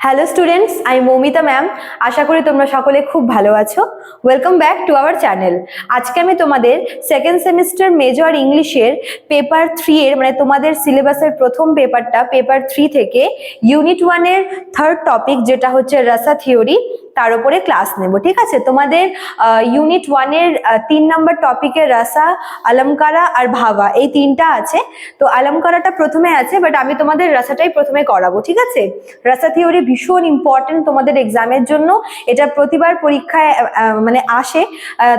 Hello students আমি Moumita ma'am আশা করি তোমরা সকলে খুব ভালো আছো। Welcome back to our channel আজকে আমি তোমাদের সেকেন্ড সেমিস্টার মেজর ইংলিশের পেপার থ্রি এর মানে তোমাদের সিলেবাসের প্রথম পেপারটা পেপার থ্রি থেকে ইউনিট ওয়ানের থার্ড টপিক যেটা হচ্ছে রাসা থিওরি তার উপরে ক্লাস নেব, ঠিক আছে? তোমাদের ইউনিট ওয়ানের তিন নম্বর টপিকের রাসা, আলমকারা আর ভাবা, এই তিনটা আছে। তো আলমকারাটা প্রথমে আছে বাট আমি তোমাদের রাসাটাই প্রথমে করাবো, ঠিক আছে? রাসা থিওরি ভীষণ ইম্পর্টেন্ট তোমাদের এক্সামের জন্য। এটা প্রতিবার পরীক্ষায় মানে আসে।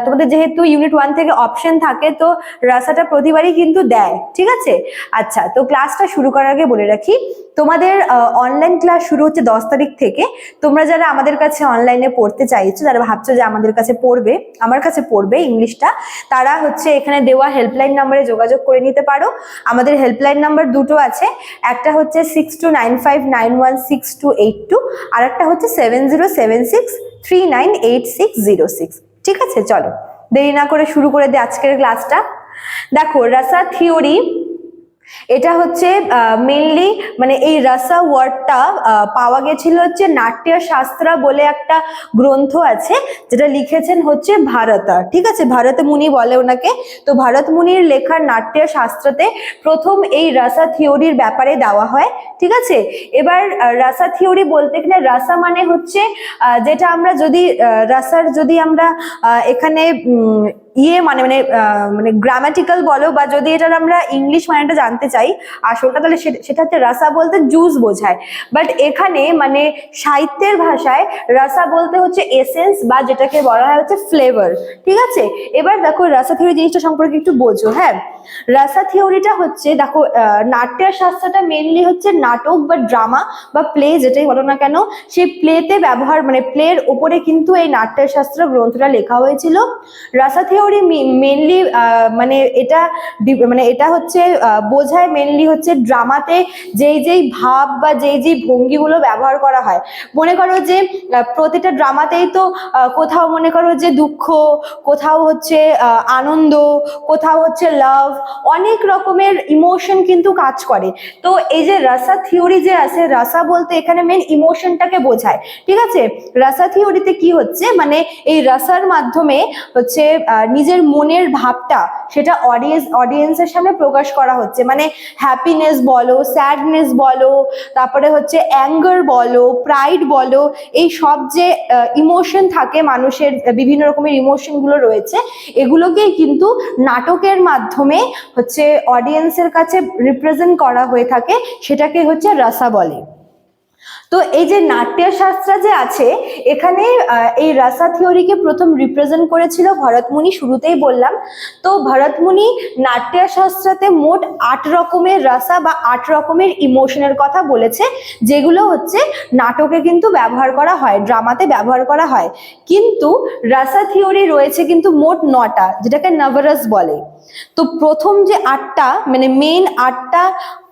তোমাদের যেহেতু ইউনিট ওয়ান থেকে অপশন থাকে, তো রাসাটা প্রতিবারই কিন্তু দেয়, ঠিক আছে? আচ্ছা তো ক্লাসটা শুরু করার আগে বলে রাখি। তোমাদের অনলাইন ক্লাস শুরু হচ্ছে দশ তারিখ থেকে। তোমরা যারা আমাদের কাছে অনলাইনে পড়তে চাইছো, যারা ভাবছ যে আমাদের কাছে পড়বে, আমার কাছে পড়বে ইংলিশটা, তারা হচ্ছে এখানে দেওয়া হেল্পলাইন নাম্বারে যোগাযোগ করে নিতে পারো। আমাদের হেল্পলাইন নাম্বার দুটো আছে, একটা হচ্ছে six two nine five nine one six two eight two আর একটা হচ্ছে seven zero seven six three nine eight six zero six ঠিক আছে? চলো, দেরি না করে শুরু করে দিই আজকের ক্লাসটা দেখো রাসা থিওরি এটা হচ্ছে মেনলি মানে এই রাসা ওয়ার্ডটা পাওয়া গেছিল হচ্ছে নাট্য শাস্ত্রা বলে একটা গ্রন্থ আছে, যেটা লিখেছেন হচ্ছে ভারতা। ঠিক আছে? ভারত মুনি বলে ওনাকে। তো ভারত মুনির লেখার নাট্য শাস্ত্রতে প্রথম এই রাসা থিওরির ব্যাপারে দেওয়া হয়। ঠিক আছে? এবার রাসা থিওরি বলতে গেলে রাসা মানে হচ্ছে যেটা আমরা যদি রাসার যদি আমরা এখানে ইয়ে মানে মানে মানে গ্রামাটিক্যাল বলো বা যদি এটার আমরা ইংলিশ মানেটা জানতে চাই আসলটা তাহলে সেটা হচ্ছে রাসা বলতে জুস বোঝায়। বাট এখানে মানে সাহিত্যের ভাষায় রাসা বলতে হচ্ছে এসেন্স বা যেটাকে বলা হয় হচ্ছে ফ্লেভার ঠিক আছে? এবার দেখো রাসা থিওরি জিনিসটা সম্পর্কে একটু বোঝো হ্যাঁ? রাসা থিওরিটা হচ্ছে দেখো আহ, নাট্য শাস্ত্রটা মেনলি হচ্ছে নাটক বা ড্রামা বা প্লে যেটাই বলো না কেন সেই প্লেতে ব্যবহার মানে প্লের ওপরে কিন্তু এই নাট্যশাস্ত্র গ্রন্থটা লেখা হয়েছিল। রাসা থিওরি মেনলি মানে এটা মানে এটা হচ্ছে বোঝায় মেনলি হচ্ছে ড্রামাতে যেই যেই ভাব বা যেই যেই ভঙ্গিগুলো ব্যবহার করা হয়। মনে করো যে প্রতিটা ড্রামাতেই তো কোথাও মনে করো যে দুঃখ, কোথাও হচ্ছে আনন্দ, কোথাও হচ্ছে লাভ অনেক রকমের ইমোশন কিন্তু কাজ করে। তো এই যে রাসা থিওরি যে আছে রাসা বলতে এখানে মেন ইমোশনটাকে বোঝায়। ঠিক আছে? রাসা থিওরিতে কি হচ্ছে? মানে এই রাসার মাধ্যমে হচ্ছে নিজের মনের ভাবটা সেটা অডিয়েন্স অডিয়েন্সের সামনে প্রকাশ করা হচ্ছে। মানে হ্যাপিনেস বলো স্যাডনেস বলো, তারপরে হচ্ছে অ্যাঙ্গার বলো প্রাইড বলো, এই সব যে ইমোশন থাকে মানুষের, বিভিন্ন রকমের ইমোশনগুলো রয়েছে এগুলোকেই কিন্তু নাটকের মাধ্যমে হচ্ছে অডিয়েন্সের কাছে রিপ্রেজেন্ট করা হয়ে থাকে, সেটাকে হচ্ছে রাসা বলে। তো এই যে নাট্যশাস্ত্র যে আছে, এখানে এই রাসা থিওরিকে প্রথম রিপ্রেজেন্ট করেছিল ভরতমুনি, শুরুতেই বললাম। তো ভরতমুনি নাট্যশাস্ত্রতে মোট আট রকমের রাসা বা আট রকমের ইমোশনের কথা বলেছে, যেগুলো হচ্ছে নাটকে কিন্তু ব্যবহার করা হয়, ড্রামাতে ব্যবহার করা হয়। কিন্তু রাসা থিওরি রয়েছে কিন্তু মোট নটা, যেটাকে নভরাস বলে। তো প্রথম যে আটটা মানে মেন আটটা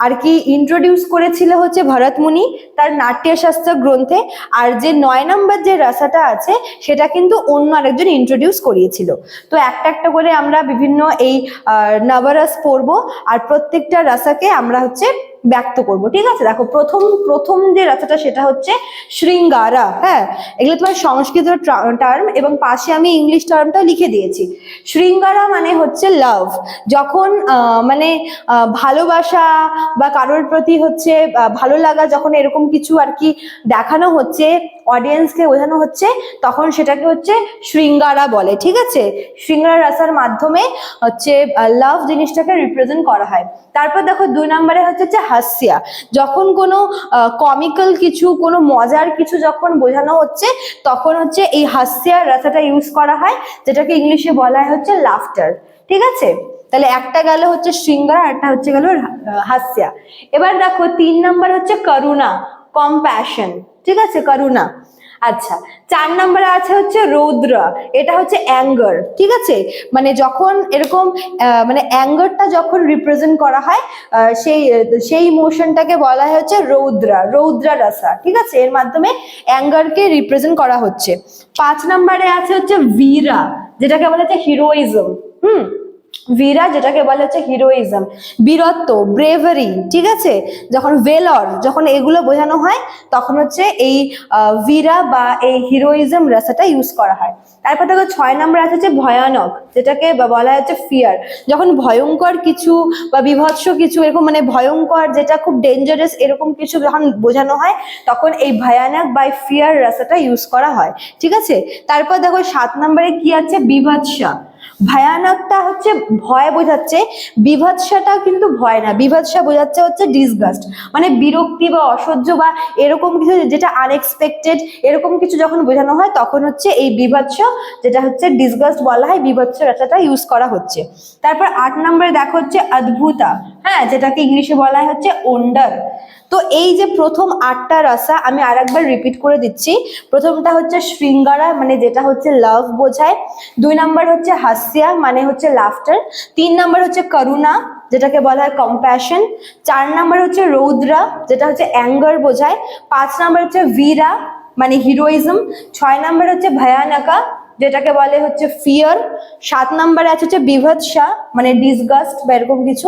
আর কি ইন্ট্রোডিউস করেছিল হচ্ছে ভরতমুনি, তার নাট্যশাস্ত্র গ্রন্থে আর যে নয় নম্বর যে রাসাটা আছে, সেটা কিন্তু অন্য আরেকজন ইন্ট্রোডিউস করিয়েছিল। তো একটা একটা করে আমরা বিভিন্ন এই নবরস পড়ব আর প্রত্যেকটা রাসাকে আমরা হচ্ছে ব্যক্ত করব, ঠিক আছে? দেখো, প্রথম প্রথম যে রাস্তাটা সেটা হচ্ছে শৃঙ্গারা হ্যাঁ? এগুলো তোমার সংস্কৃত টার্ম এবং পাশে আমি ইংলিশ টার্মটাও লিখে দিয়েছি। শৃঙ্গারা মানে হচ্ছে লাভ যখন মানে ভালোবাসা বা কারোর প্রতি হচ্ছে ভালো লাগা যখন এরকম কিছু আর কি দেখানো হচ্ছে অডিয়েন্সকে বোঝানো হচ্ছে, তখন সেটাকে হচ্ছে শৃঙ্গারা বলে, ঠিক আছে? শৃঙ্গারা রাসার মাধ্যমে হচ্ছে লাভ জিনিসটাকে রিপ্রেজেন্ট করা হয়। তারপর দেখো দুই নম্বরে হচ্ছে হাস্যা। যখন কোনো কমিক্যাল কিছু, কোনো মজার কিছু যখন বোঝানো হচ্ছে, তখন হচ্ছে এই হাস্যা রাসাটা ইউজ করা হয়, যেটাকে ইংলিশে বলা হয় হচ্ছে লাফটার ঠিক আছে? তাহলে একটা গেল হচ্ছে শৃঙ্গার একটা হচ্ছে গেল হাস্যা। এবার দেখো তিন নাম্বার হচ্ছে করুণা কম্প্যাশন ঠিক আছে? করুণা। আচ্ছা চার নম্বরে আছে হচ্ছে রৌদ্র, এটা হচ্ছে অ্যাঙ্গার ঠিক আছে? মানে যখন এরকম মানে অ্যাঙ্গারটা যখন রিপ্রেজেন্ট করা হয় সেই সেই ইমোশনটাকে বলা হয় হচ্ছে রৌদ্রা রৌদ্রা রাসা ঠিক আছে? এর মাধ্যমে অ্যাঙ্গারকে রিপ্রেজেন্ট করা হচ্ছে। পাঁচ নম্বরে আছে হচ্ছে বীরা যেটাকে বলা হচ্ছে হিরোইজম হুম? বীরা যেটাকে বলে হচ্ছে হিরোইজম বীরত্ব ব্রেভারি ঠিক আছে? যখন ভেলর যখন এগুলো বোঝানো হয়, তখন হচ্ছে এই বীরা বা এই হিরোইজম রাসাটা ইউজ করা হয়। তারপর দেখো ছয় নম্বর আছে হচ্ছে ভয়ানক, যেটাকে বলা হচ্ছে ফিয়ার যখন ভয়ঙ্কর কিছু বা বিভৎস কিছু, এরকম মানে ভয়ঙ্কর যেটা খুব ডেঞ্জারাস এরকম কিছু যখন বোঝানো হয়, তখন এই ভয়ানক বাই ফিয়ার রাসাটা ইউজ করা হয়, ঠিক আছে? তারপর দেখো সাত নম্বরে কি আছে? বিভৎসা। ভয়ানকটা হচ্ছে ভয় বোঝাচ্ছে বিভৎসাটা কিন্তু ভয় না বিভৎসা বোঝাচ্ছে হচ্ছে ডিসগাস্ট মানে বিরক্তি বা অসহ্য বা এরকম কিছু যেটা আনএক্সপেক্টেড এরকম কিছু যখন বোঝানো হয় তখন হচ্ছে এই বিভৎস যেটা হচ্ছে ডিসগাস্ট বলা হয় বিভৎস ভাষাটা ইউজ করা হচ্ছে। তারপর আট নম্বরে দেখা হচ্ছে অদ্ভুতা হ্যাঁ যেটাকে ইংলিশে বলা হচ্ছে ওন্ডার। তো এই যে প্রথম আটটা রাসা আমি আরেকবার রিপিট করে দিচ্ছি। প্রথমটা হচ্ছে শৃঙ্গারা মানে যেটা হচ্ছে লাভ বোঝায়। দুই নাম্বার হচ্ছে হাসিয়া মানে হচ্ছে লাফটার তিন নাম্বার হচ্ছে করুণা, যেটাকে বলা হয় কম্প্যাশন চার নাম্বার হচ্ছে রৌদ্রা, যেটা হচ্ছে অ্যাঙ্গার বোঝায়। পাঁচ নাম্বার হচ্ছে বীরা মানে হিরোইজম ছয় নাম্বার হচ্ছে ভয়ানকা। যেটাকে বলে হচ্ছে ফিয়ার সাত নাম্বারে আছে হচ্ছে বিভৎসা মানে ডিসগাস্ট বা এরকম কিছু।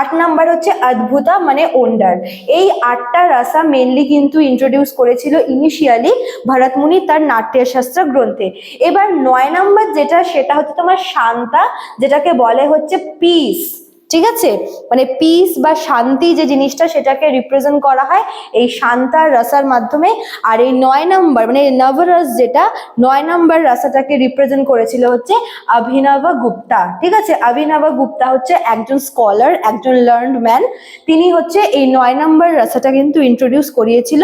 আট নাম্বার হচ্ছে অদ্ভুতা মানে ওন্ডার এই আটটা রাসা মেনলি কিন্তু ইন্ট্রোডিউস করেছিল ইনিশিয়ালি ভরতমুনি তার নাট্যশাস্ত্র গ্রন্থে। এবার নয় নাম্বার যেটা, সেটা হচ্ছে তোমার শান্তা, যেটাকে বলে হচ্ছে পিস ঠিক আছে? মানে পিস বা শান্তি যে জিনিসটা সেটাকে রিপ্রেজেন্ট করা হয় এই শান্তার রসার মাধ্যমে। আর এই নয় নাম্বার মানে নবরস যেটা, নয় নাম্বার রসাটাকে রিপ্রেজেন্ট করেছিল হচ্ছে অভিনব গুপ্তা। ঠিক আছে? অভিনব গুপ্তা হচ্ছে একজন স্কলার একজন লার্নড ম্যান তিনি হচ্ছে এই নয় নাম্বার রসাটা কিন্তু ইন্ট্রোডিউস করিয়েছিল।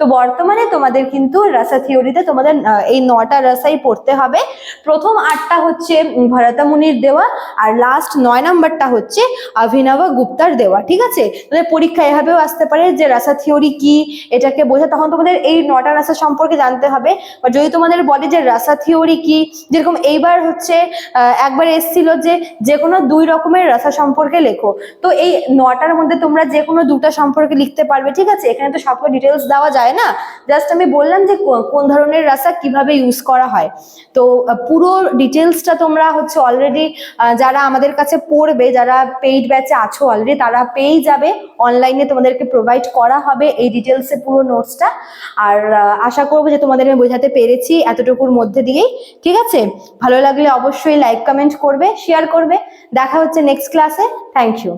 তো বর্তমানে তোমাদের কিন্তু রাসা থিওরিতে তোমাদের এই নটা রাসাই পড়তে হবে। প্রথম আটটা হচ্ছে ভরতামুনির দেওয়া আর লাস্ট নয় নাম্বারটা হচ্ছে অভিনব গুপ্তার দেওয়া, ঠিক আছে? তোমাদের পরীক্ষা এভাবেও আসতে পারে যে রাসা থিওরি কি, এটাকে বোঝা তখন তোমাদের এই নটা রাসা সম্পর্কে জানতে হবে। বা যদি তোমাদের বলে যে রাসা থিওরি কি, যেরকম এইবার হচ্ছে একবার এসছিল যে যে কোনো দুই রকমের রাসা সম্পর্কে লেখো। তো এই নটার মধ্যে তোমরা যে কোনো দুটা সম্পর্কে লিখতে পারবে, ঠিক আছে? এখানে তো সবকে ডিটেলস দেওয়া যায়। না? জাস্ট আমি বললাম যে কোন ধরনের রাসা কীভাবে ইউজ করা হয়। তো পুরো ডিটেলসটা তোমরা হচ্ছে অলরেডি যারা আমাদের কাছে পড়বে, যারা পেইড ব্যাচে আছো অলরেডি তারা পেয়েই যাবে। অনলাইনে তোমাদেরকে প্রোভাইড করা হবে এই ডিটেলসে পুরো নোটসটা আর আশা করব যে তোমাদের আমি বোঝাতে পেরেছি এতটুকুর মধ্যে দিয়েই। ঠিক আছে? ভালো লাগলে অবশ্যই লাইক কমেন্ট করবে শেয়ার করবে। দেখা হচ্ছে নেক্সট ক্লাসে থ্যাংক ইউ